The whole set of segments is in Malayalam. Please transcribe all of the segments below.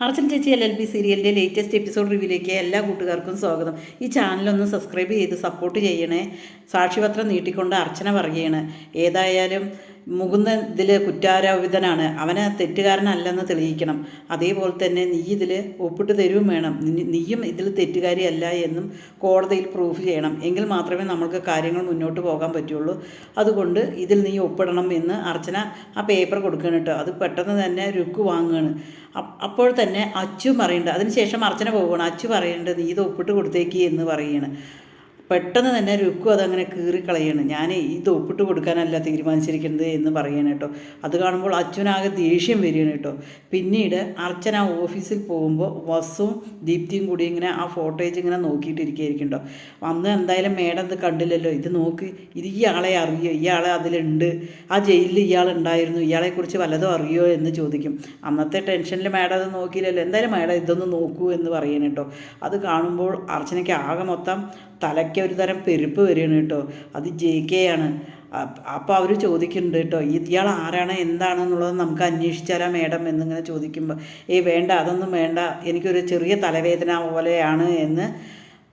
അർച്ചൻ ചേച്ചി എൽ എൽ ബി സീരിയലിന്റെ ലേറ്റസ്റ്റ് എപ്പിസോഡ് റിവ്യൂയിലേക്ക് എല്ലാ കൂട്ടുകാർക്കും സ്വാഗതം. ഈ ചാനലൊന്ന് സബ്സ്ക്രൈബ് ചെയ്ത് സപ്പോർട്ട് ചെയ്യണേ. സാക്ഷിപത്രം നീട്ടിക്കൊണ്ട് അർച്ചന പറയുകയാണ്. ഏതായാലും മുകുന്ദൻ ഇതിൽ കുറ്റാരോപിതനാണ്. അവനെ തെറ്റുകാരനല്ലെന്ന് തെളിയിക്കണം. അതേപോലെ തന്നെ നീ ഇതിൽ ഒപ്പിട്ട് തരുകയും വേണം. നീയും ഇതിൽ തെറ്റുകാരിയല്ല എന്നും കോടതിയിൽ പ്രൂഫ് ചെയ്യണം. എങ്കിൽ മാത്രമേ നമ്മൾക്ക് കാര്യങ്ങൾ മുന്നോട്ട് പോകാൻ പറ്റുള്ളൂ. അതുകൊണ്ട് ഇതിൽ നീ ഒപ്പിടണം എന്ന് അർച്ചന ആ പേപ്പർ കൊടുക്കണം കേട്ടോ. അത് പെട്ടെന്ന് തന്നെ രുക്ക് വാങ്ങുകയാണ്. അപ്പോൾ തന്നെ അച്ചു പറയേണ്ടത് അതിനുശേഷം അർച്ചന പോവുകയാണ്. അച്ചു പറയേണ്ടത് നീ ഇത് ഒപ്പിട്ട് കൊടുത്തേക്കി എന്ന് പറയുകയാണ്. പെട്ടെന്ന് തന്നെ രുക്കു അതങ്ങനെ കീറിക്കളയാണ്. ഞാൻ ഇത് ഒപ്പിട്ട് കൊടുക്കാനല്ല തീരുമാനിച്ചിരിക്കുന്നത് എന്ന് പറയണം കേട്ടോ. അത് കാണുമ്പോൾ അച്ഛനാകെ ദേഷ്യം വരികയാണ് കേട്ടോ. പിന്നീട് അർച്ചന ഓഫീസിൽ പോകുമ്പോൾ വസ്സും ദീപ്തിയും കൂടി ഇങ്ങനെ ആ ഫോട്ടോയേജ് ഇങ്ങനെ നോക്കിയിട്ടിരിക്കുകയായിരിക്കും കേട്ടോ. അന്ന് എന്തായാലും മേഡം ഇത് കണ്ടില്ലല്ലോ. ഇത് നോക്ക് ഇത് ഇയാളെ അറിയോ? ഇയാളെ അതിലുണ്ട്. ആ ജയിലിൽ ഇയാൾ ഉണ്ടായിരുന്നു. ഇയാളെക്കുറിച്ച് വല്ലതും അറിയോ എന്ന് ചോദിക്കും. അന്നത്തെ ടെൻഷനിൽ മേഡം അത് നോക്കിയില്ലല്ലോ. എന്തായാലും മേഡം ഇതൊന്ന് നോക്കൂ എന്ന് പറയണം കേട്ടോ. അത് കാണുമ്പോൾ അർച്ചനയ്ക്ക് ആകെ മൊത്തം തലയ്ക്ക് ഒരു തരം പെരുപ്പ് വരികയാണ് കേട്ടോ. അത് ജെ കെ ആണ്. അപ്പോൾ അവർ ചോദിക്കുന്നുണ്ട് കേട്ടോ ഇയാൾ ആരാണ്? എന്താണെന്നുള്ളത് നമുക്ക് അന്വേഷിച്ചാലാ മേഡം എന്നിങ്ങനെ ചോദിക്കുമ്പോൾ ഏയ് വേണ്ട അതൊന്നും വേണ്ട. എനിക്കൊരു ചെറിയ തലവേദന പോലെയാണ് എന്ന്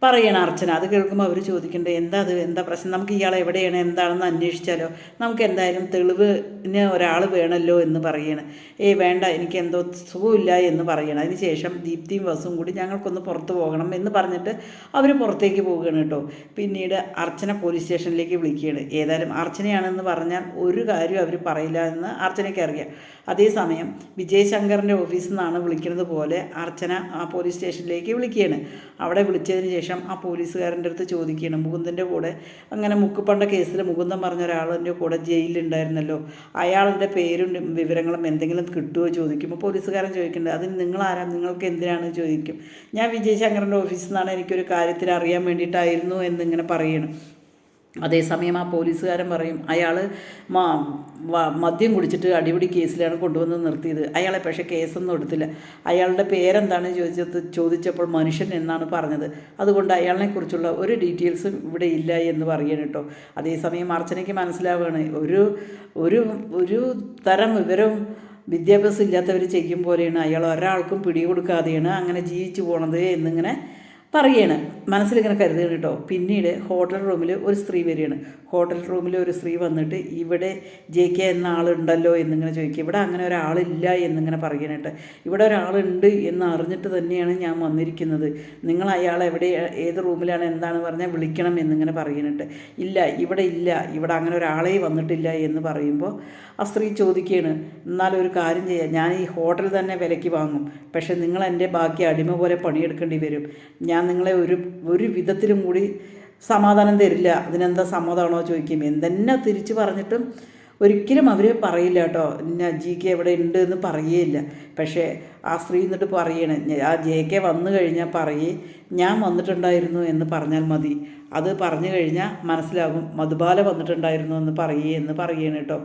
പറയണം അർച്ചന. അത് കേൾക്കുമ്പോൾ അവർ ചോദിക്കേണ്ടത് എന്താ അത്? എന്താ പ്രശ്നം? നമുക്ക് ഇയാൾ എവിടെയാണ്? എന്താണെന്ന് അന്വേഷിച്ചാലോ? നമുക്ക് എന്തായാലും തെളിവിന് ഒരാൾ വേണമല്ലോ എന്ന് പറയണം. ഏയ് വേണ്ട എനിക്ക് എന്തോ സുഖമില്ല എന്ന് പറയണം. അതിന് ശേഷം ദീപ്തിയും വസും കൂടി ഞങ്ങൾക്കൊന്ന് പുറത്ത് പോകണം എന്ന് പറഞ്ഞിട്ട് അവർ പുറത്തേക്ക് പോവുകയാണ് കേട്ടോ. പിന്നീട് അർച്ചന പോലീസ് സ്റ്റേഷനിലേക്ക് വിളിക്കുകയാണ്. ഏതായാലും അർച്ചനയാണെന്ന് പറഞ്ഞാൽ ഒരു കാര്യം അവർ പറയില്ല എന്ന് അർച്ചനയ്ക്ക് അറിയാം. അതേസമയം വിജയശങ്കറിന്റെ ഓഫീസിൽ നിന്നാണ് വിളിക്കുന്നത് പോലെ അർച്ചന ആ പോലീസ് സ്റ്റേഷനിലേക്ക് വിളിക്കുകയാണ്. അവിടെ വിളിച്ചതിന് ശേഷം ആ പോലീസുകാരന്റെ അടുത്ത് ചോദിക്കുകയാണ്. മുകുന്ദന്റെ കൂടെ അങ്ങനെ മുക്കുപ്പണ്ട കേസിൽ മുകുന്ദൻ പറഞ്ഞ ഒരാളിന്റെ കൂടെ ജയിലിലുണ്ടായിരുന്നല്ലോ. അയാളുടെ പേരും വിവരങ്ങളും എന്തെങ്കിലും കിട്ടുമോ ചോദിക്കുമ്പോൾ പോലീസുകാരൻ ചോദിക്കുന്നുണ്ട്. അതിന് നിങ്ങൾ നിങ്ങളാരാ? നിങ്ങൾക്ക് എന്തിനാണ് ചോദിക്കും? ഞാൻ വിജയശങ്കറിന്റെ ഓഫീസിൽ നിന്നാണ് എനിക്കൊരു കാര്യത്തിൽ അറിയാൻ വേണ്ടിയിട്ടായിരുന്നു എന്നിങ്ങനെ പറയണം അതേസമയം ആ പോലീസുകാരൻ പറയും അയാൾ മദ്യം കുടിച്ചിട്ട് അടിപിടി കേസിലാണ് കൊണ്ടുവന്ന് നിർത്തിയത്. അയാളെ പക്ഷേ കേസൊന്നും എടുത്തില്ല. അയാളുടെ പേരെന്താണ് ചോദിച്ചത്? ചോദിച്ചപ്പോൾ മനുഷ്യൻ എന്നാണ് പറഞ്ഞത്. അതുകൊണ്ട് അയാളിനെക്കുറിച്ചുള്ള ഒരു ഡീറ്റെയിൽസും ഇവിടെ ഇല്ല എന്ന് പറയണം കേട്ടോ. അതേസമയം അർച്ചനയ്ക്ക് മനസ്സിലാവുകയാണ്. ഒരു ഒരു ഒരു തരം വിവരവും വിദ്യാഭ്യാസം ഇല്ലാത്തവർ ചെയ്യും പോലെയാണ്. അയാൾ ഒരാൾക്കും പിടികൊടുക്കാതെയാണ് അങ്ങനെ ജീവിച്ചു പോണത് എന്നിങ്ങനെ പറയാണ്. മനസ്സിലിങ്ങനെ കരുതുകയാണ് കേട്ടോ. പിന്നീട് ഹോട്ടൽ റൂമിൽ ഒരു സ്ത്രീ വരികയാണ്. ഹോട്ടൽ റൂമിൽ ഒരു സ്ത്രീ വന്നിട്ട് ഇവിടെ ജെ കെ എന്ന ആളുണ്ടല്ലോ എന്നിങ്ങനെ ചോദിക്കുക. ഇവിടെ അങ്ങനെ ഒരാളില്ല എന്നിങ്ങനെ പറയണേട്ട് ഇവിടെ ഒരാളുണ്ട് എന്ന് അറിഞ്ഞിട്ട് തന്നെയാണ് ഞാൻ വന്നിരിക്കുന്നത്. നിങ്ങൾ അയാൾ എവിടെ ഏത് റൂമിലാണ് എന്താണ് പറഞ്ഞാൽ വിളിക്കണം എന്നിങ്ങനെ പറയണേട്ട് ഇല്ല ഇവിടെ ഇല്ല. ഇവിടെ അങ്ങനെ ഒരാളേ വന്നിട്ടില്ല എന്ന് പറയുമ്പോൾ ആ സ്ത്രീ ചോദിക്കുകയാണ്. എന്നാലും ഒരു കാര്യം ചെയ്യാം. ഞാൻ ഈ ഹോട്ടൽ തന്നെ വിലയ്ക്ക് വാങ്ങും. പക്ഷേ നിങ്ങൾ എന്റെ ബാക്കി അടിമ പോലെ പണിയെടുക്കേണ്ടി വരും. ഞാൻ നിങ്ങളെ ഒരു ഒരു വിധത്തിലും കൂടി സമാധാനം തരില്ല. അതിനെന്താ സമ്മതമാണോ ചോദിക്കും. എന്തെന്നെ തിരിച്ച് പറഞ്ഞിട്ടും ഒരിക്കലും അവർ പറയില്ല കേട്ടോ. ഇന്ന കെ എവിടെ ഉണ്ട് എന്ന് പറയുകയില്ല പക്ഷേ ആ സ്ത്രീ എന്നിട്ട് പറയണേ. ആ ജെ കെ വന്നു കഴിഞ്ഞാൽ പറയേ. ഞാൻ വന്നിട്ടുണ്ടായിരുന്നു എന്ന് പറഞ്ഞാൽ മതി. അത് പറഞ്ഞു കഴിഞ്ഞാൽ മനസ്സിലാകും. മധുബാല വന്നിട്ടുണ്ടായിരുന്നു എന്ന് പറയേ എന്ന് പറയണം കേട്ടോ.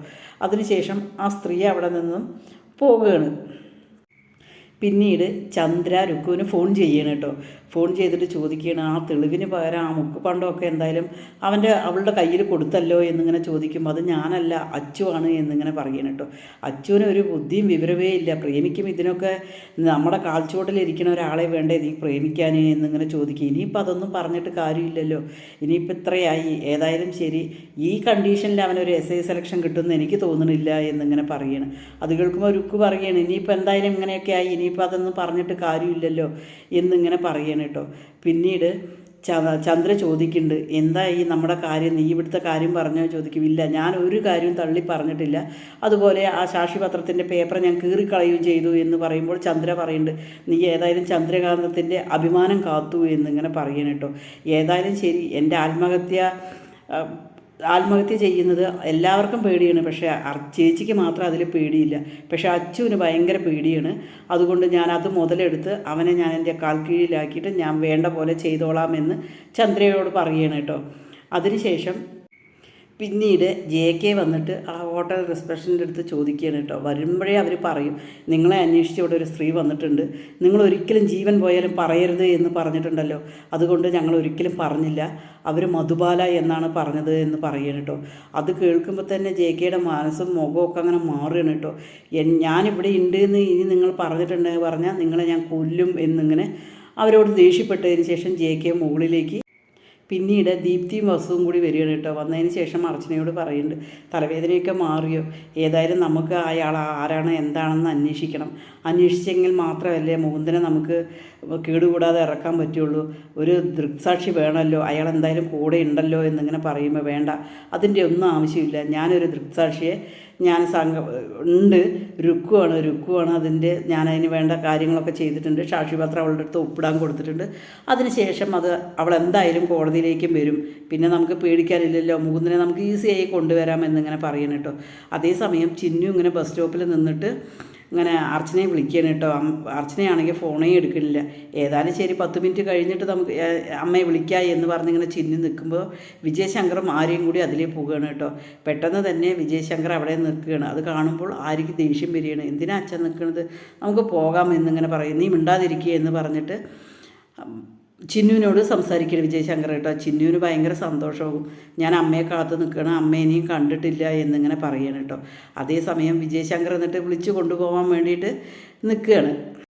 അതിനുശേഷം ആ സ്ത്രീ അവിടെ നിന്നും പോവുകയാണ് പിന്നീട് ചന്ദ്ര രുക്കുവിന് ഫോൺ ചെയ്യണം കേട്ടോ. ഫോൺ ചെയ്തിട്ട് ചോദിക്കുകയാണ് ആ തെളിവിന് പകരം ആ മുക്ക് പണ്ടമൊക്കെ എന്തായാലും അവന്റെ അവളുടെ കയ്യിൽ കൊടുത്തല്ലോ എന്നിങ്ങനെ ചോദിക്കുമ്പോൾ അത് ഞാനല്ല അച്ചുവാണ് എന്നിങ്ങനെ പറയണം കേട്ടോ. അച്ചുവിന് ഒരു ബുദ്ധിയും വിവരവേ ഇല്ല. പ്രേമിക്കും ഇതിനൊക്കെ നമ്മുടെ കാൽച്ചുവട്ടിലിരിക്കുന്ന ഒരാളെ വേണ്ടേ നീ പ്രേമിക്കാൻ എന്നിങ്ങനെ ചോദിക്കും. ഇനിയിപ്പോൾ അതൊന്നും പറഞ്ഞിട്ട് കാര്യമില്ലല്ലോ. ഇനിയിപ്പോൾ ഇത്രയായി. ഏതായാലും ശരി. ഈ കണ്ടീഷനിൽ അവനൊരു എസ് ഐ സെലക്ഷൻ കിട്ടുമെന്ന് എനിക്ക് തോന്നുന്നില്ല എന്നിങ്ങനെ പറയണം അത് കേൾക്കുമ്പോൾ രുക്ക് പറയണം ഇനിയിപ്പോൾ എന്തായാലും ഇങ്ങനെയൊക്കെ ആയി. ഇനിയിപ്പോൾ അതൊന്നും പറഞ്ഞിട്ട് കാര്യമില്ലല്ലോ എന്നിങ്ങനെ പറയണം കേട്ടോ. പിന്നീട് ചന്ദ്ര ചോദിക്കുന്നുണ്ട് എന്താ ഈ നമ്മുടെ കാര്യം? നീ ഇവിടുത്തെ കാര്യം പറഞ്ഞോ? ചോദിക്കും ഇല്ല ഞാൻ ഒരു കാര്യവും തള്ളി പറഞ്ഞിട്ടില്ല. അതുപോലെ ആ സാക്ഷിപത്രത്തിന്റെ പേപ്പർ ഞാൻ കീറിക്കളയുകയും ചെയ്തു എന്ന് പറയുമ്പോൾ ചന്ദ്ര പറയുന്നുണ്ട് നീ ഏതായാലും ചന്ദ്രകാന്തത്തിന്റെ അഭിമാനം കാത്തു എന്നിങ്ങനെ പറയണം കേട്ടോ. ഏതായാലും ശരി എന്റെ ആത്മഹത്യ ആത്മഹത്യ ചെയ്യുന്നത് എല്ലാവർക്കും പേടിയാണ്. പക്ഷേ ചേച്ചിക്ക് മാത്രം അതിൽ പേടിയില്ല. പക്ഷേ അച്ചുവിന് ഭയങ്കര പേടിയാണ്. അതുകൊണ്ട് ഞാൻ അത് മുതലെടുത്ത് അവനെ ഞാൻ എന്റെ കാൽ കീഴിലാക്കിയിട്ട് ഞാൻ വേണ്ട പോലെ ചെയ്തോളാമെന്ന് ചന്ദ്രയോട് പറയണം കേട്ടോ. അതിനുശേഷം പിന്നീട് ജെ കെ വന്നിട്ട് ആ ഹോട്ടൽ റിസപ്ഷന്റെ അടുത്ത് ചോദിക്കുകയാണ് കേട്ടോ. വരുമ്പോഴേ അവർ പറയും നിങ്ങളെ അന്വേഷിച്ച് ഇവിടെ ഒരു സ്ത്രീ വന്നിട്ടുണ്ട്. നിങ്ങൾ ഒരിക്കലും ജീവൻ പോയാലും പറയരുത് എന്ന് പറഞ്ഞിട്ടുണ്ടല്ലോ. അതുകൊണ്ട് ഞങ്ങൾ ഒരിക്കലും പറഞ്ഞില്ല. അവർ മധുബാല എന്നാണ് പറഞ്ഞത് എന്ന് പറയുകയാണ് കേട്ടോ. അത് കേൾക്കുമ്പോൾ തന്നെ ജെ കെയുടെ മനസ്സും മുഖമൊക്കെ അങ്ങനെ മാറുകയാണ് കേട്ടോ. ഞാനിവിടെ ഉണ്ട് എന്ന് ഇനി നിങ്ങൾ പറഞ്ഞിട്ടുണ്ടെന്ന് പറഞ്ഞാൽ നിങ്ങളെ ഞാൻ കൊല്ലും എന്നിങ്ങനെ അവരോട് ദേഷ്യപ്പെട്ടതിന് ശേഷം ജെ കെ മുകളിലേക്ക് പിന്നീട് ദീപ്തിയും വസുവും കൂടി വരികയാണ് കേട്ടോ. വന്നതിന് ശേഷം അർച്ചനയോട് പറയുന്നുണ്ട് തലവേദനയൊക്കെ മാറിയോ? ഏതായാലും നമുക്ക് അയാൾ ആരാണ് എന്താണെന്ന് അന്വേഷിക്കണം. അന്വേഷിച്ചെങ്കിൽ മാത്രമല്ലേ മുകുന്ദനെ നമുക്ക് കേടുകൂടാതെ ഇറക്കാൻ പറ്റുള്ളൂ. ഒരു ദൃക്സാക്ഷി വേണമല്ലോ. അയാൾ എന്തായാലും കൂടെ ഉണ്ടല്ലോ എന്നിങ്ങനെ പറയുമ്പോൾ വേണ്ട. അതിന്റെ ഒന്നും ആവശ്യമില്ല. ഞാനൊരു ദൃക്സാക്ഷിയെ ഞാൻ സംഘ ഉണ്ട്. രുക്കുവാണ് രുക്കുവാണ് അതിന്റെ ഞാൻ അതിന് വേണ്ട കാര്യങ്ങളൊക്കെ ചെയ്തിട്ടുണ്ട്. സാക്ഷിപത്രം അവളുടെ അടുത്ത് ഒപ്പിടാൻ കൊടുത്തിട്ടുണ്ട്. അതിനുശേഷം അത് അവൾ എന്തായാലും കോടതിയിലേക്കും വരും. പിന്നെ നമുക്ക് പേടിക്കാനില്ലല്ലോ. മുകുന്ദനെ നമുക്ക് ഈസിയായി കൊണ്ടുവരാം കൊണ്ടുവരാമെന്നിങ്ങനെ പറയണം കേട്ടോ. അതേസമയം ചിന്നു ഇങ്ങനെ ബസ് സ്റ്റോപ്പിൽ നിന്നിട്ട് ഇങ്ങനെ അർച്ചനയെ വിളിക്കുകയാണ് കേട്ടോ. അർച്ചനയാണെങ്കിൽ ഫോണേ എടുക്കണില്ല ഏതായാലും ശരി പത്ത് മിനിറ്റ് കഴിഞ്ഞിട്ട് നമുക്ക് അമ്മയെ വിളിക്കായി എന്ന് പറഞ്ഞിങ്ങനെ ചിന്നി നിൽക്കുമ്പോൾ വിജയശങ്കറും ആരെയും കൂടി അതിലേ പോവുകയാണ് കേട്ടോ. പെട്ടെന്ന് തന്നെ വിജയശങ്കർ അവിടെ നിൽക്കുകയാണ്. അത് കാണുമ്പോൾ ആര്യക്ക് ദേഷ്യം വരികയാണ്. എന്തിനാ അച്ഛൻ നിൽക്കുന്നത്? നമുക്ക് പോകാം എന്നിങ്ങനെ പറയും. നീ മിണ്ടാതിരിക്കുക എന്ന് പറഞ്ഞിട്ട് ചിന്നുവിനോട് സംസാരിക്കണം വിജയശങ്കർ കേട്ടോ. ചിന്നുവിന് ഭയങ്കര സന്തോഷമാകും ഞാൻ അമ്മയെ കാത്തു നിൽക്കണം അമ്മ ഇനിയും കണ്ടിട്ടില്ല എന്നിങ്ങനെ പറയണം കേട്ടോ. അതേസമയം വിജയശങ്കർ എന്നിട്ട് വിളിച്ചു കൊണ്ടുപോകാൻ വേണ്ടിയിട്ട് നിൽക്കുകയാണ്